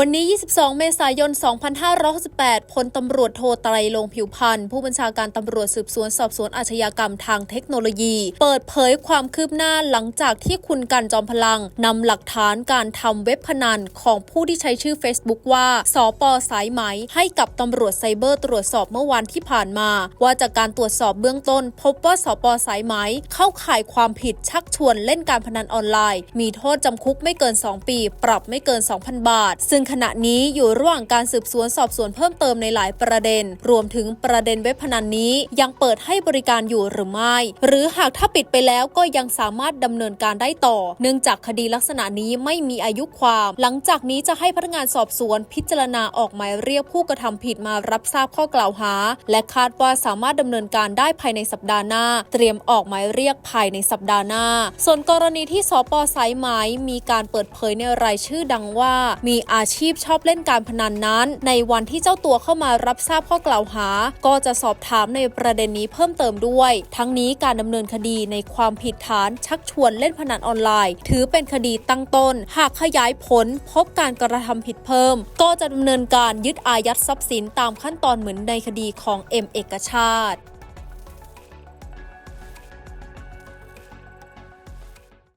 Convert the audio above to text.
วันนี้ 22 เมษายน 2568 พลตำรวจโทไตรลงผิวพันธ์ ผู้บัญชาการตำรวจสืบสวนสอบสวนอาชญากรรมทางเทคโนโลยี เปิดเผยความคืบหน้าหลังจากที่คุณกันจอมพลังนำหลักฐานการทำเว็บพนันของผู้ที่ใช้ชื่อ Facebook ว่าสปสายไหม ให้กับตำรวจไซเบอร์ตรวจสอบเมื่อวันที่ผ่านมา ว่าจากการตรวจสอบเบื้องต้น พบว่าสปสายไหม เข้าข่ายความผิดชักชวนเล่นการพนันออนไลน์ มีโทษจำคุกไม่เกิน 2 ปี ปรับไม่เกิน 2,000 บาท ซึ่งขณะนี้อยู่ระหว่างการสืบสวนสอบสวนเพิ่มเติมในหลายประเด็น รวมถึงประเด็นเว็บพนันนี้ยังเปิดให้บริการอยู่หรือไม่ หรือหากถ้าปิดไปแล้วก็ยังสามารถดำเนินการได้ต่อ เนื่องจากคดีลักษณะนี้ไม่มีอายุความ หลังจากนี้จะให้พนักงานสอบสวนพิจารณาออกหมายเรียกผู้กระทำผิดมารับทราบข้อกล่าวหา และคาดว่าสามารถดำเนินการได้ภายในสัปดาห์หน้า เตรียมออกหมายเรียกภายในสัปดาห์หน้า ส่วนกรณีที่สปสายไหมมีการเปิดเผยในรายชื่อดังว่า มีอาชีพชอบเล่นการพนันนั้น ในวันที่เจ้าตัวเข้ามารับทราบข้อกล่าวหา ก็จะสอบถามในประเด็นนี้เพิ่มเติมด้วย ทั้งนี้การดำเนินคดีในความผิดฐานชักชวนเล่นพนันออนไลน์ ถือเป็นคดีตั้งต้น หากขยายผลพบการกระทำผิดเพิ่ม ก็จะดำเนินการยึดอายัดทรัพย์สินตามขั้นตอนเหมือนในคดีของเอ็มเอกชาติ